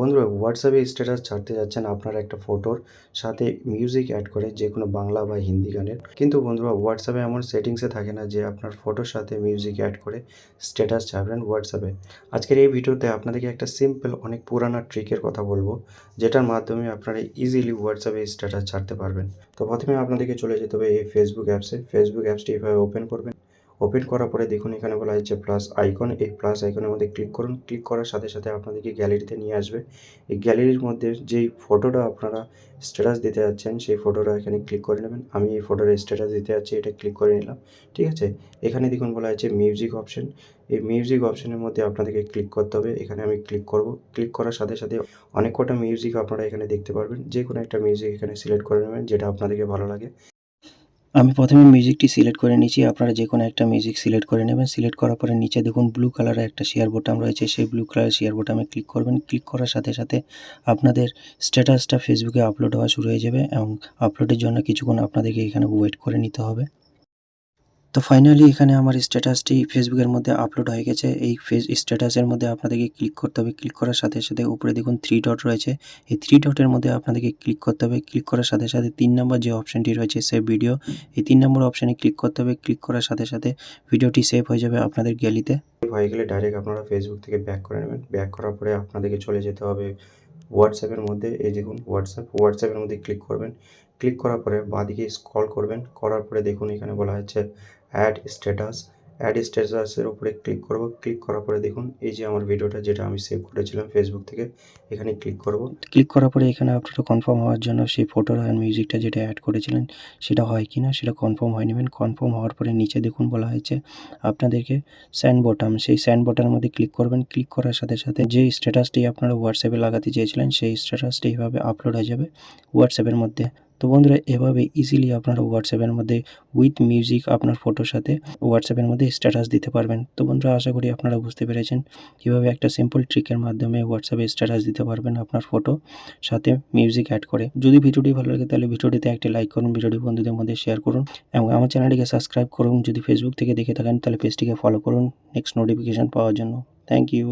বন্ধুরা হোয়াটসঅ্যাপে স্ট্যাটাস ছাড়তে যাচ্ছেন আপনারা একটা ফটোর সাথে মিউজিক অ্যাড করে যে কোনো বাংলা বা হিন্দি গানের। কিন্তু বন্ধুরা হোয়াটসঅ্যাপে এমন সেটিংসে থাকে না যে আপনার ফটোর সাথে মিউজিক অ্যাড করে স্ট্যাটাস ছাড়বেন হোয়াটসঅ্যাপে আজকের এই ভিডিওতে আপনাদেরকে একটা সিম্পল অনেক পুরানা ট্রিকের কথা বলব, যেটার মাধ্যমে আপনারা ইজিলি হোয়াটসঅ্যাপে স্ট্যাটাস ছাড়তে পারবেন। তো প্রথমে আপনাদেরকে চলে যেতে হবে এই ফেসবুক অ্যাপসে ফেসবুক অ্যাপসটি এভাবে ওপেন করবেন। ওপেন করার পরে দেখুন এখানে বলা হচ্ছে প্লাস আইকন এই প্লাস আইকনের মধ্যে ক্লিক করুন। ক্লিক করার সাথে সাথে আপনাদেরকে গ্যালারিতে নিয়ে আসবে। এই গ্যালারির মধ্যে যেই ফটোটা আপনারা স্ট্যাটাস দিতে যাচ্ছেন, সেই ফটোটা এখানে ক্লিক করে নেবেন। আমি এই ফটোর স্ট্যাটাস দিতে যাচ্ছি, এটা ক্লিক করে নিলাম। ঠিক আছে? এখানে দেখুন বলা হচ্ছে মিউজিক অপশন এই মিউজিক অপশনের মধ্যে আপনাদেরকে ক্লিক করতে হবে। এখানে আমি ক্লিক করব। ক্লিক করার সাথে সাথে অনেক কটা মিউজিক আপনারা এখানে দেখতে পারবেন। যে কোনো একটা মিউজিক এখানে সিলেক্ট করে নেবেন, যেটা আপনাদেরকে ভালো লাগে। আমি প্রথমে মিউজিকটি সিলেক্ট করে নিচ্ছি। আপনারা যে কোনো একটা মিউজিক সিলেক্ট করে নেবেন। সিলেক্ট করার পরে নিচে দেখুন ব্লু কালারের একটা শেয়ার বোটাম রয়েছে। সেই ব্লু কালারের শেয়ার বোটামে ক্লিক করবেন। ক্লিক করার সাথে সাথে আপনাদের স্ট্যাটাসটা ফেসবুকে আপলোড হওয়া শুরু হয়ে যাবে এবং আপলোডের জন্য কিছুক্ষণ আপনাদেরকে এখানে ওয়েট করে নিতে হবে। তো ফাইনালি এখানে আমার স্ট্যাটাসটি ফেসবুকের মধ্যে আপলোড হয়ে গেছে। এই ফেস স্ট্যাটাসের মধ্যে আপনাদেরকে ক্লিক করতে হবে। ক্লিক করার সাথে সাথে উপরে দেখুন থ্রি ডট রয়েছে। এই থ্রি ডটের মধ্যে আপনাদেরকে ক্লিক করতে হবে। ক্লিক করার সাথে সাথে তিন নম্বর যে অপশানটি রয়েছে সেভ ভিডিও এই তিন নম্বর অপশানে ক্লিক করতে হবে। ক্লিক করার সাথে সাথে ভিডিওটি সেভ হয়ে যাবে আপনাদের গ্যালিতে হয়ে গেলে ডাইরেক্ট আপনারা ফেসবুক থেকে ব্যাক করে নেবেন। ব্যাক করার পরে আপনাদেরকে চলে যেতে হবে। হোয়াটসঅ্যাপের মধ্যে, এই দেখুন হোয়াটসঅ্যাপ হোয়াটসঅ্যাপের মধ্যে ক্লিক করবেন। ক্লিক করার পরে বাঁদিকে স্ক্রল করবেন। করার পরে দেখুন এখানে বলা হচ্ছে অ্যাড স্ট্যাটাস অ্যাড স্ট্যাটাসের উপরে ক্লিক করব। ক্লিক করার পরে দেখুন, এই যে আমার ভিডিওটা যেটা আমি সেভ করেছিলাম ফেসবুক থেকে, এখানে ক্লিক করব। ক্লিক করার পরে এখানে আপনারা কনফার্ম হওয়ার জন্য সেই ফটোর আর মিউজিকটা যেটা অ্যাড করেছিলেন, সেটা হয় কি না সেটা কনফার্ম হয়ে নেবেন কনফার্ম হওয়ার পরে নিচে দেখুন বলা হয়েছে আপনাদেরকে স্যান্ড বটাম সেই স্যান্ড বটানের মধ্যে ক্লিক করবেন। ক্লিক করার সাথে সাথে যে স্ট্যাটাসটি আপনারা হোয়াটসঅ্যাপে লাগাতে চেয়েছিলেন, সেই স্ট্যাটাসটি এইভাবে আপলোড হয়ে যাবে। হোয়াটসঅ্যাপের মধ্যে তো বন্ধুরা, এভাবে ইজিলি আপনারা হোয়াটসঅ্যাপের মধ্যে উইথ মিউজিক আপনার ফটোর সাথে হোয়াটসঅ্যাপের মধ্যে স্ট্যাটাস দিতে পারবেন। তো বন্ধুরা, আশা করি আপনারা বুঝতে পেরেছেন কীভাবে একটা সিম্পল ট্রিকের মাধ্যমে হোয়াটসঅ্যাপে স্ট্যাটাস দিতে পারবেন আপনার ফটো সাথে মিউজিক অ্যাড করে। যদি ভিডিওটি ভালো লাগে, তাহলে ভিডিওটিতে একটি লাইক করুন, ভিডিওটি বন্ধুদের মধ্যে শেয়ার করুন এবং আমার চ্যানেলটিকে সাবস্ক্রাইব করুন। যদি ফেসবুক থেকে দেখে থাকেন, তাহলে পেজটিকে ফলো করুন নেক্সট নোটিফিকেশান পাওয়ার জন্য। Thank you